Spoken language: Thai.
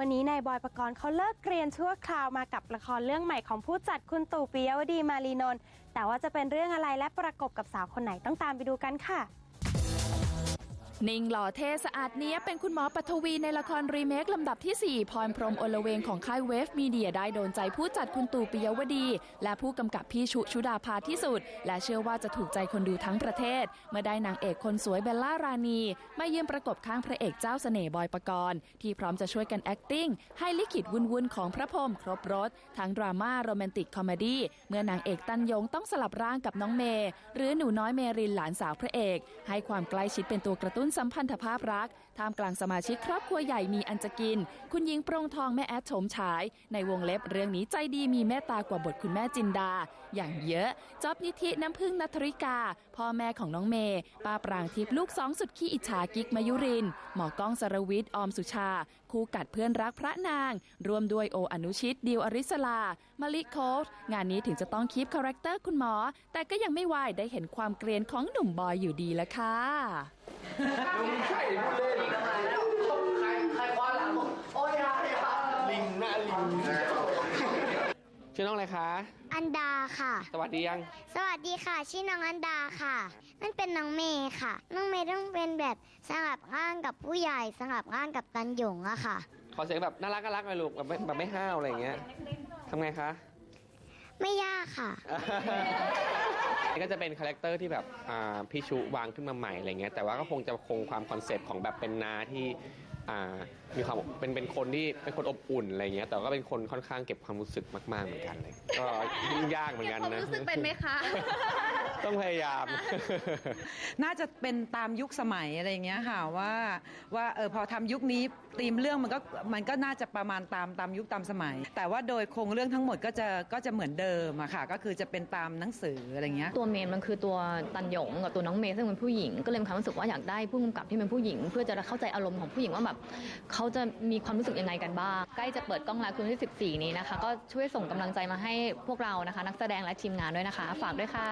วันนี้นายบอยประกรณ์เขาเลิกเรียนชั่วคราวมากับละครเรื่องใหม่ของผู้จัดคุณตู่ปิยวดีมารีนนท์แต่ว่าจะเป็นเรื่องอะไรและประกบกับสาวคนไหนต้องตามไปดูกันค่ะ นิ่งหล่อเทสะอาดเนี้ยเป็นคุณหมอปฐวีในละครรีเมคลำดับที่ 4 พรพรมโอลเวงของค่ายเวฟมีเดียได้โดนใจผู้จัดคุณตู่ปิยวดี และผู้กำกับพี่ชุชุดาภาที่สุด และเชื่อว่าจะถูกใจคนดูทั้งประเทศ เมื่อได้นางเอกคนสวยเบลล่ารานีมายืนประกบข้างพระเอกเจ้าเสน่ห์บอยปกรณ์ ที่พร้อมจะช่วยกัน acting ให้ลิขิตวุ่นๆของพระพรหมครบรถทั้งดราม่าโรแมนติกคอมเมดี้เมื่อนางเอกตันยงต้องสลับร่างกับน้องเมย์หรือหนูน้อยเมรินหลานสาวพระเอก ให้ความใกล้ชิดเป็นตัวกระตุ้นสัมพันธภาพรักท่ามกลางสมาชิกครอบครัวใหญ่มีอันจะกิน คุณหญิงโปรงทองแม่แอดโฉมฉาย ในวงเล็บเรื่องนี้ใจดีมีเมตตากว่าบทคุณแม่จินดา อย่างเยอะจ๊อบนิธิน้ำพึ่งนัทริกา พ่อแม่ของน้องเมย์ป้าปรางทิพย์ลูกสองสุดขี้อิจฉากิกมายุรินหมอก้องสรวิทย์ออมสุชา คู่กัดเพื่อนรักพระนาง รวมด้วยโออนุชิตดิวอริสลามาลิโคฟงานนี้ถึงจะต้องคีปคาแรคเตอร์คุณหมอ แต่ก็ยังไม่วายได้เห็นความเกรียนของหนุ่มบอยอยู่ดีละค่ะลิงหน้าลิงชื่อน้องอะไรคะ อันดาค่ะ สวัสดียัง สวัสดีค่ะ ชื่อน้องอันดาค่ะ นั่นเป็นน้องเมย์ค่ะ น้องเมย์ต้องเป็นแบบสลับร่างกับผู้ใหญ่สลับร่างกับตันหยงอะค่ะ ขอเสียงแบบน่ารักน่ารักหน่อยลูกแบบไม่แบบไม่ห้าวอะไรอย่างเงี้ยทำไงคะ ไม่ยากค่ะนี่ก็จะเป็นคาแรคเตอร์ที่แบบอ่าพี่ชุวางขึ้นมาใหม่อะไรเงี้ยแต่ว่าก็คงจะคงความคอนเซปต์ของแบบเป็นนาที่อ่ามีความเป็นเป็นคนที่เป็นคนอบอุ่นอะไรเงี้ยแต่ก็เป็นคนค่อนข้างเก็บความรู้สึกมาก ๆเหมือนกันเลยก็ยุ่งยากเหมือนกันนะ รู้สึกเป็นไหมคะ ต้องพยายาม น่าจะเป็นตามยุคสมัยอะไรอย่างเงี้ยค่ะว่าว่าเออพอทำยุคนี้ธีมเรื่องมันก็มันก็น่าจะประมาณตามตามยุคตามสมัย แต่ว่าโดยโครงเรื่องทั้งหมดก็จะก็จะเหมือนเดิมอะค่ะ ก็คือจะเป็นตามหนังสืออะไรเงี้ยตัวเมนมันคือตัวตันหยงกับตัวน้องเมย์ซึ่งเป็นผู้หญิง ก็เลยมีความรู้สึกว่าอยากได้ผู้กำกับที่เป็นผู้หญิง เพื่อจะเข้าใจอารมณ์ของผู้หญิงว่าแบบเขาจะมีความรู้สึกยังไงกันบ้าง ใกล้จะเปิดกล้องแล้วคืนที่ 14 นี้นะคะ ก็ช่วยส่งกำลังใจมาให้พวกเรานะคะ นักแสดงและทีมงานด้วยนะคะ ฝากด้วยค่ะ